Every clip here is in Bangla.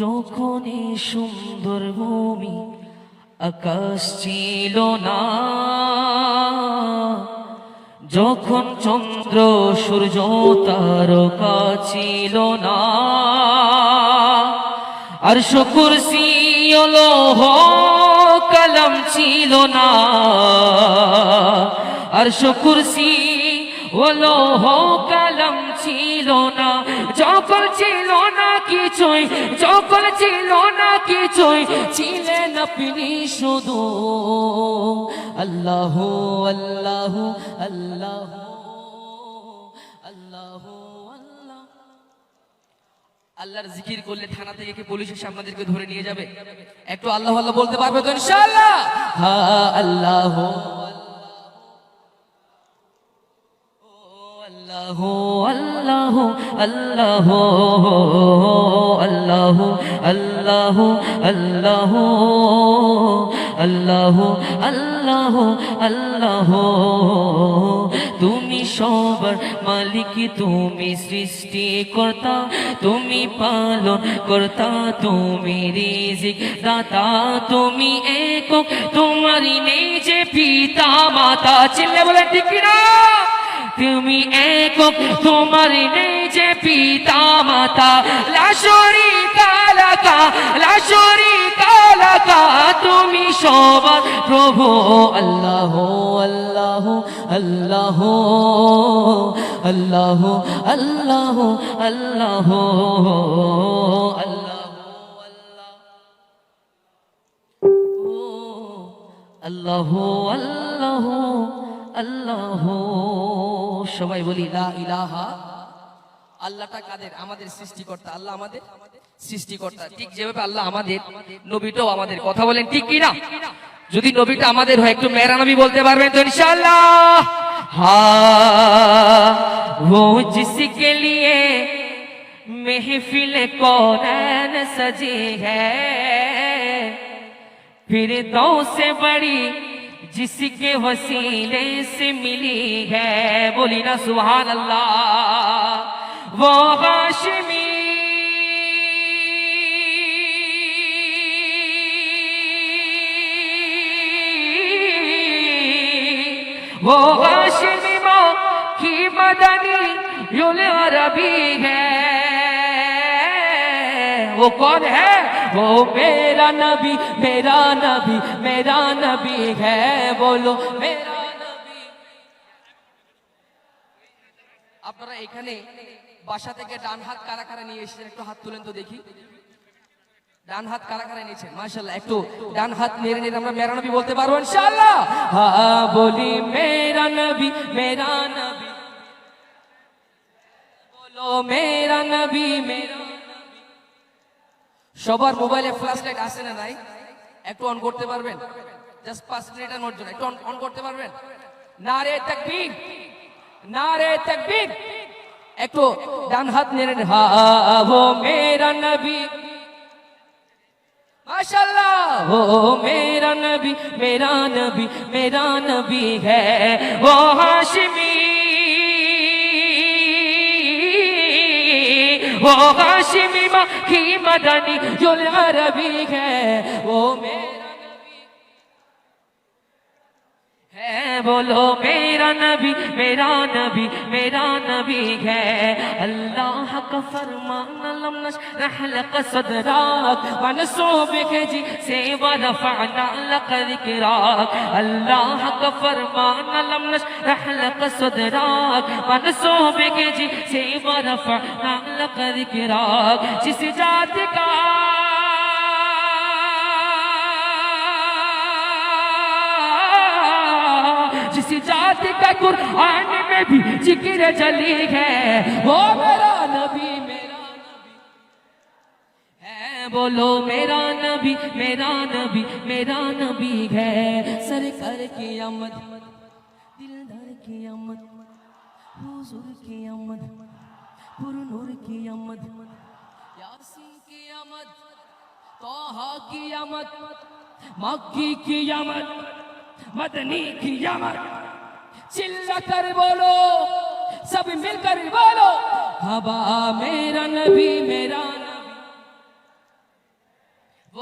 যখন এই সুন্দর ভূমি আকাশ ছিল না, যখন চন্দ্র, সূর্য তারকা ছিল না, আর শুকুরসি লোহ কলম ছিল না, আর শুকুরসি লোহ কলম ছিল না। যখন ছিল না কিছুই যখন ছিল না কিছুই, ছিলেন আপনি শুধু। আল্লাহ আল্লাহ আল্লাহ আল্লাহ আল্লাহ। আল্লাহর জিকির করলে থানা থেকে কি পুলিশ এসে আপনাদেরকে ধরে নিয়ে যাবে? একটু আল্লাহ আল্লাহ বলতে পারবে তো ইনশাআল্লাহ? হ্যাঁ আল্লাহ। আল্লাহ আল্লাহ আল্লাহ আল্লাহ আল্লাহ আল্লাহ আল্লাহ আল্লাহ তুমি সবার মালিক, তুমি সৃষ্টি কর্তা তুমি পালন কর্তা তুমি রিজিক দাতা তুমি একক, তোমারই নেই যে পিতা, মাতা চিল্লে বলে ঠিক তুমি একক, তোমার নেই যে পিতা মাতা লাশরি কালাকা লাশরি কালাকা, তুমি সবার প্রভু। আল্লাহ আল্লাহ আল্লাহ আল্লাহ আল্লাহ আল্লাহ আল্লাহ আল্লাহ আল্লাহ আল্লাহ। সবাই বলি লা ইলাহা আল্লাহটা কাদের আমাদের সৃষ্টিকর্তা আল্লাহ আমাদের সৃষ্টিকর্তা ঠিক যেভাবে আল্লাহ আমাদের নবীটাও আমাদের কথা বলেন ঠিক কি না যদি নবীটা আমাদের হয় একটু মেরা নবী বলতে পারবেন তো ইনশাআল্লাহ হ্যাঁ वो जिसके लिए महफिल कौन सजी है फिर दो से बड़ी جس کے وسیلے سے ملی ہے، بولی نا سبحان اللہ۔ وہ غاشمی وہ غاشمی وہ کی مدنی یل عربی ہے۔ وہ کون ہے؟ वो मेरा नबी मेरा नबी मेरा नबी है बोलो मेरा नबी আপনারা এখানে বাসা থেকে ডান হাত কারা কারা নিয়ে এসেছেন একটু হাত তুলেন তো দেখি ডান হাত কারা কারা নিয়েছেন মাশাআল্লাহ একটু ডান হাত নেড়ে নেড়ে আমরা মেরা নবী বলতে পারবো ইনশাআল্লাহ হ্যাঁ বলি মেরা নবী মেরা নবী বলো মেরা নবী মেরা সবার মোবাইলে ফ্ল্যাশ লাইট আছে না নাই? একটু অন করতে পারবেন? জাস্ট পাঁচ মিনিট অন জন্য, একটু অন করতে পারবেন? না রে, তাকবীর! না রে, তাকবীর! একটু ডান হাত নিয়ে হা, হো, মেরা নবী। মাশাল্লাহ ও মেরা নবী মেরা নবী মেরা নবী হ্যাঁ ও হাশমী। वो हाशमी माँ की मदनी जो अरबी है वो मेरा بولو، میرا نبی میرا نبی میرا نبی ہے۔ اللہ کا فرمان لم نشرح لك صدرات ونسعو بك جی، سیب رفعنا لك ذکراک اللہ کا فرمان لم نشرح لك صدرات ونسعو بك جی، سیب رفعنا لك ذکراک جس جات کا اس جات کا قرآن میں بھی ذکر جلی ہے۔ وہ میرا نبی بولو، میرا نبی میرا نبی میرا نبی ہے۔ سرکار کی آمد، دل دھر کی آمد، حضور کی آمد، پر نور کی آمد، یاسین کی آمد توہا کی آمد، مکی کی آمد، مدنی کی آمد۔ चिल्ला कर बोलो सब मिलकर बोलो हवा मेरा नबी मेरा नबी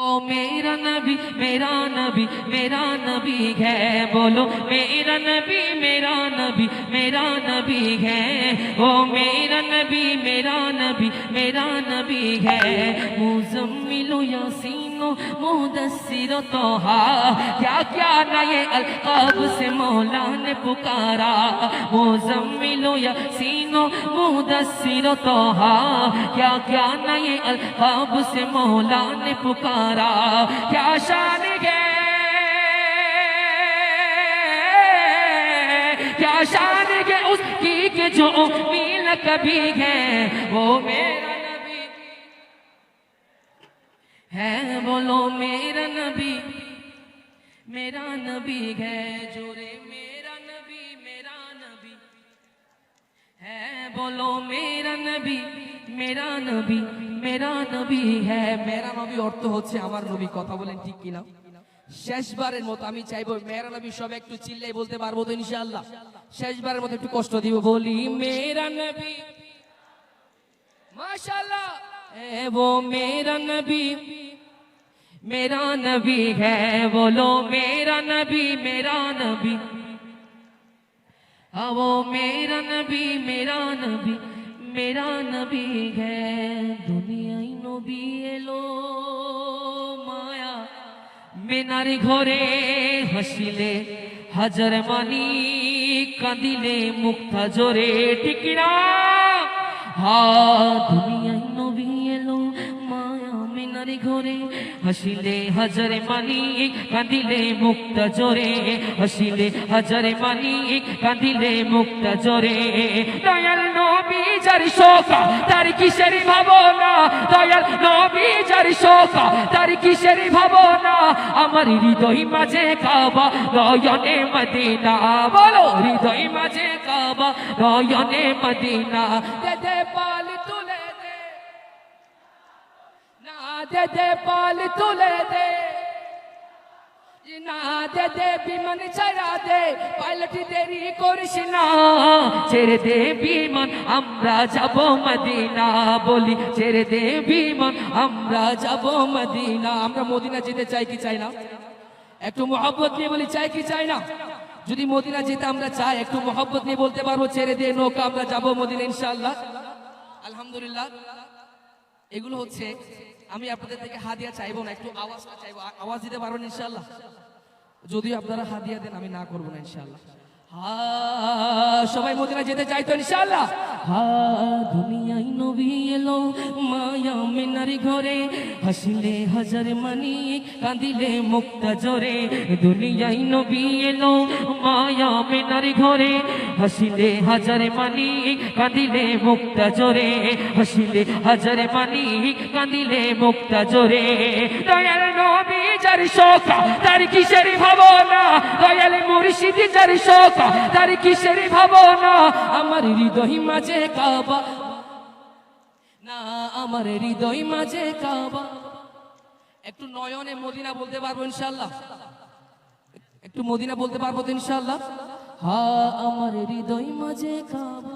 میرا نبی میرا نبی میرا نبی ہے، بولو، میرا نبی میرا نبی میرا نبی ہے۔ او میرا نبی میرا نبی میرا نبی ہے۔ مزمل و یاسین و مدثر و توہا کیا کیا نئے القاب سے مولا نے پکارا۔ مزمل و یاسین و مدثر و توہا کیا کیا نئے القاب سے مولا نے پکارا۔ تمہارا کیا شان ہے؟ کیا شان ہے اس کی کہ جو امیل کبھی ہے، وہ میرا نبی ہے۔ بولو میرا نبی میرا نبی ہے۔ جو رے میرا نبی میرا نبی۔ ہے، بولو میرا نبی۔ মেরা নবী মেরা নবী হ্যাঁ মেরা নবী অর্থ হচ্ছে আমার নবী কথা বলেন ঠিক কিনা শেষবারের মতো আমি চাইবো মেরা নবী সব একটু চিল্লাই বলতে পারবো তো ইনশাআল্লাহ শেষবারের মতো একটু কষ্ট দিব বলি মেরা নবী মাশাআল্লাহ है वो मेरा नबी मेरा नबी है बोलो मेरा नबी मेरा नबी हाँ वो मेरा नबी मेरा नबी মেরা নবী হে দুনিয়ায় নবী এলো মায়া মেনার ঘরে হাসিলে হাজার মানি কাঁদিলে মুক্তা জোরে টিকিরা হা দুনিয়া হাসিলে হাজার মানি কাঁদিলে মুক্তা জোরে হাসিলে হাজার মানি কাঁদিলে মুক্তা জোরে দয়াল নবী যার শোকা তার কিসের ভাবনা দয়াল নবী যার শোকা তার কিসের ভাবনা আমার হৃদয় মাঝে কাবা, নয়নে মদিনা। বলো, হৃদয় মাঝে কাবা, নয়নে মদিনা। দে দে দে দে পাল তুলে দে না দে দে বিমান ছাড়া দে পাইলট দেরি করিস না ছেড়ে দে বিমান আমরা যাব মদিনা বলি ছেড়ে দে বিমান আমরা যাব মদিনা আমরা মদিনা যেতে চাই কি চাই না একটু মহব্বত নিয়ে বলি চাই কি চাই না? যদি মদিনা যেতে আমরা চাই, একটু মহব্বত নিয়ে বলতে পারব, ছেড়ে দিয়ে নৌকা, আমরা যাব মদিনা ইনশাআল্লাহ। আলহামদুলিল্লাহ। এগুলো হচ্ছে আমি আপনাদের থেকে হাদিয়া চাইব না, একটু আওয়াজটা চাইব। আওয়াজ দিতে পারবেন ইনশাল্লাহ যদিও আপনারা হাদিয়া দেন, আমি না করব না ইনশাআল্লাহ। হা সবাই মদিনা যেতে চাইতো ইনশাআল্লাহ। হা, দুনিয়ায় নবী এলো, মায়া মিনার ঘরে, হাসিলে হাজার মানি, কাঁদিলে মুক্তা জোরে দুনিয়ায় নবী এলো, মায়া মিনার ঘরে, হাসিলে হাজার মানি, কাঁদিলে মুক্তা জোরে হাসিলে হাজার মানি, কাঁদিলে মুক্তা জোরে দয়াল নবী যার শোকা, তার কিসের ভাবনা? দয়াল মুর্শিদ যার শোকা তার কিসের ভাবনা? আমার হৃদয় মাঝে কাবা। না, আমার হৃদয় মাঝে কাবা। একটু নয়নে মদিনা বলতে পারব ইনশাল্লাহ একটু মদিনা বলতে পারব তো ইনশাল্লাহ হা, আমার হৃদয় মাঝে কাবা।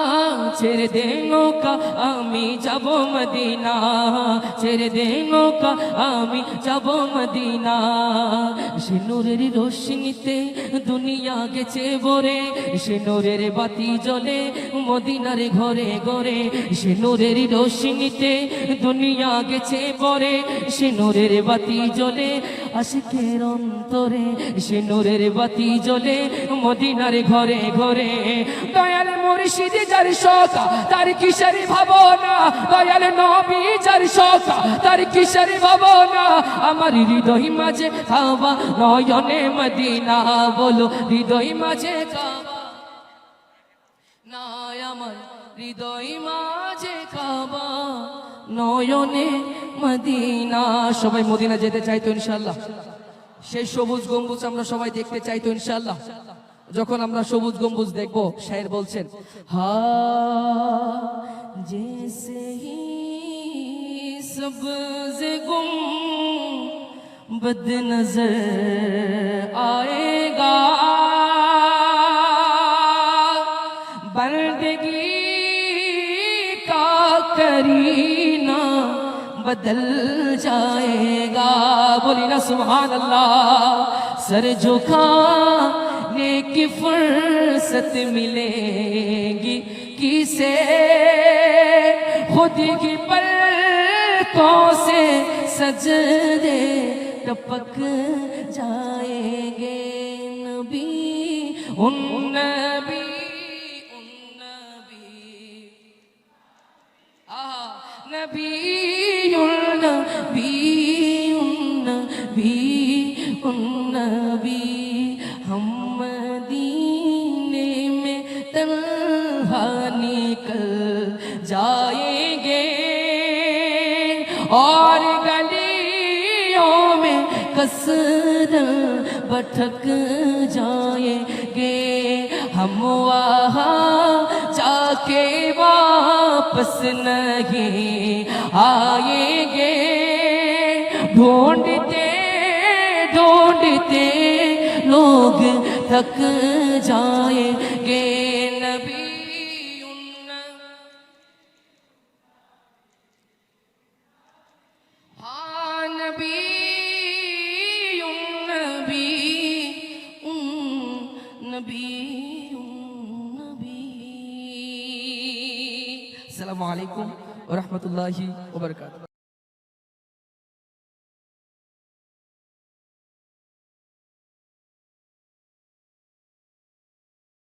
ছেড়ে দে নৌকা, আমি যাব মদিনা। ছেড়ে দে নৌকা, আমি যাব মদিনা। সে নূরের রোশনিতে দুনিয়া গেছে ভরে, সে বাতি জ্বলে মদিনার ঘরে ঘরে। সে নূরের রোশনিতে দুনিয়া গেছে ভরে, সে বাতি জ্বলে আশিকের অন্তরে সে নূরের বাতি জ্বলে মদিনার ঘরে ঘরে। দয়াল মুর্শিদ যার শোকা, তার কিসের ভাবনা? দয়াল নবী যার শোকা, তার কিসের ভাবনা? আমার হৃদয় মাঝে খাওয়া নয়নে মদিনা বলো, হৃদয় মাঝে খাওয়া নাই আমার হৃদয় মাঝে খাওয়া নয়নে মদিনা, সবাই মদিনা যেতে চাইতো ইনশাল্লাহ সেই সবুজ গম্বুজ আমরা সবাই দেখতে চাইতো ইনশাল্লাহ যখন আমরা সবুজ গম্বুজ দেখব শাহের বলছেন, হা, জেসে সবজ গুম বদ নজর আয়েগা। بدل جائے گا۔ بولی نا سبحان اللہ سر جھکانے کی فرصت ملے گی۔ کسے خود کی پلکوں سے سجدے ٹپک جائیں گے۔ نبی، ان نبی نبی۔ کسرہ بٹھک جائیں گے۔ ہم وہاں جا کے واپس نہیں آئیں گے۔ ڈھونڈتے ڈھونڈتے لوگ تھک جائیں گے۔ আলাইকুম রহমতুল্লাহি ওবরকাত